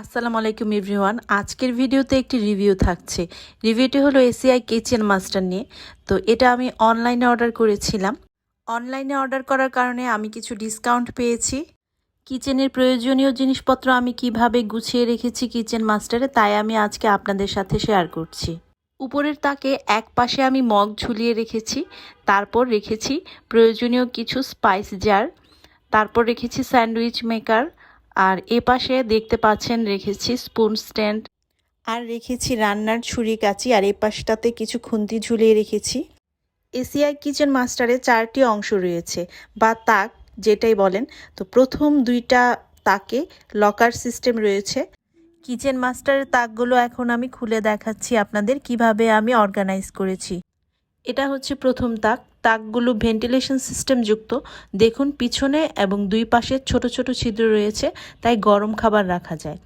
আসসালামু আলাইকুম এভরিওয়ান। আজকের ভিডিওতে একটি রিভিউ থাকছে। রিভিউটি হলো এসিআই কিচেন মাস্টার নিয়ে। তো এটা আমি অনলাইনে অর্ডার করেছিলাম। অনলাইনে অর্ডার করার কারণে আমি কিছু ডিসকাউন্ট পেয়েছি। কিচেনের প্রয়োজনীয় জিনিসপত্র আমি কীভাবে গুছিয়ে রেখেছি কিচেন মাস্টারে, তাই আমি আজকে আপনাদের সাথে শেয়ার করছি। উপরের তাকে এক পাশে আমি মগ ঝুলিয়ে রেখেছি, তারপর রেখেছি প্রয়োজনীয় কিছু স্পাইস জার, তারপর রেখেছি স্যান্ডউইচ মেকার আর এ পাশে দেখতে পাচ্ছেন রেখেছি স্পুন স্ট্যান্ড। আর রেখেছি রান্নার ছুরি কাচি আর এ পাশটাতে কিছু খুন্তি ঝুলিয়ে রেখেছি। এসিআই কিচেন মাস্টারে চারটি অংশ রয়েছে বা তাক যেটাই বলেন। তো প্রথম দুইটা তাকে লকার সিস্টেম রয়েছে। কিচেন মাস্টারের তাকগুলো এখন আমি খুলে দেখাচ্ছি আপনাদের কীভাবে আমি অর্গানাইজ করেছি। এটা হচ্ছে প্রথম তাক। তাকগুলো ভেন্টিলেশন সিস্টেম যুক্ত। দেখুন, পিছনে এবং দুই পাশে ছোট ছোট ছিদ্র রয়েছে, তাই গরম খাবার রাখা যায়।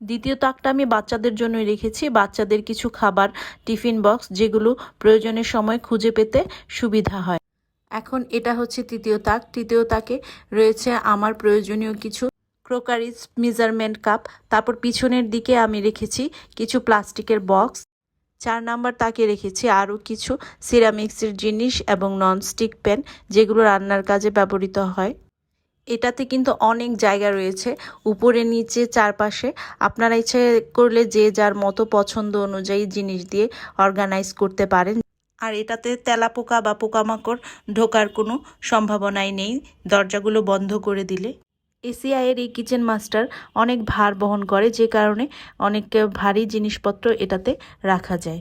দ্বিতীয় তাকটা আমি বাচ্চাদের জন্য রেখেছি। বাচ্চাদের কিছু খাবার টিফিন বক্স, যেগুলো প্রয়োজনের সময় খুঁজে পেতে সুবিধা হয়। এখন এটা হচ্ছে তৃতীয় তাক। তৃতীয় তাকে রয়েছে আমার প্রয়োজনীয় কিছু ক্রোকারিজ, মেজারমেন্ট কাপ। তারপর পিছনের দিকে আমি রেখেছি কিছু প্লাস্টিকের বক্স। চার নাম্বার তাকে রেখেছি আরও কিছু সিরামিক্সের জিনিস এবং ননস্টিক প্যান যেগুলো রান্নার কাজে ব্যবহৃত হয়। এটাতে কিন্তু অনেক জায়গা রয়েছে, উপরে, নিচে, চারপাশে। আপনারা ইচ্ছে করলে যে যার মতো পছন্দ অনুযায়ী জিনিস দিয়ে অর্গানাইজ করতে পারেন। আর এটাতে তেলাপোকা বা পোকামাকড় ঢোকার কোনো সম্ভাবনাই নেই। দরজাগুলো বন্ধ করে দিলে এসিআইয়ের এই কিচেন মাস্টার অনেক ভার বহন করে, যে কারণে অনেক ভারী জিনিসপত্র এটাতে রাখা যায়।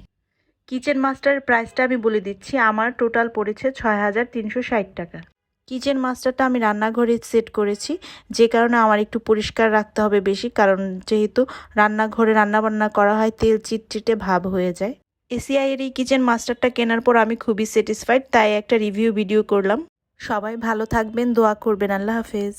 কিচেন মাস্টারের প্রাইসটা আমি বলে দিচ্ছি, আমার টোটাল পড়েছে ছয় হাজার তিনশো ষাট টাকা। কিচেন মাস্টারটা আমি রান্নাঘরে সেট করেছি, যে কারণে আমার একটু পরিষ্কার রাখতে হবে বেশি, কারণ যেহেতু রান্নাঘরে রান্নাবান্না করা হয়, তেল চিটচিটে ভাব হয়ে যায়। এসিআইয়ের এই কিচেন মাস্টারটা কেনার পর আমি খুবই স্যাটিসফাইড তাই একটা রিভিউ ভিডিও করলাম। সবাই ভালো থাকবেন, দোয়া করবেন, আল্লাহ হাফেজ।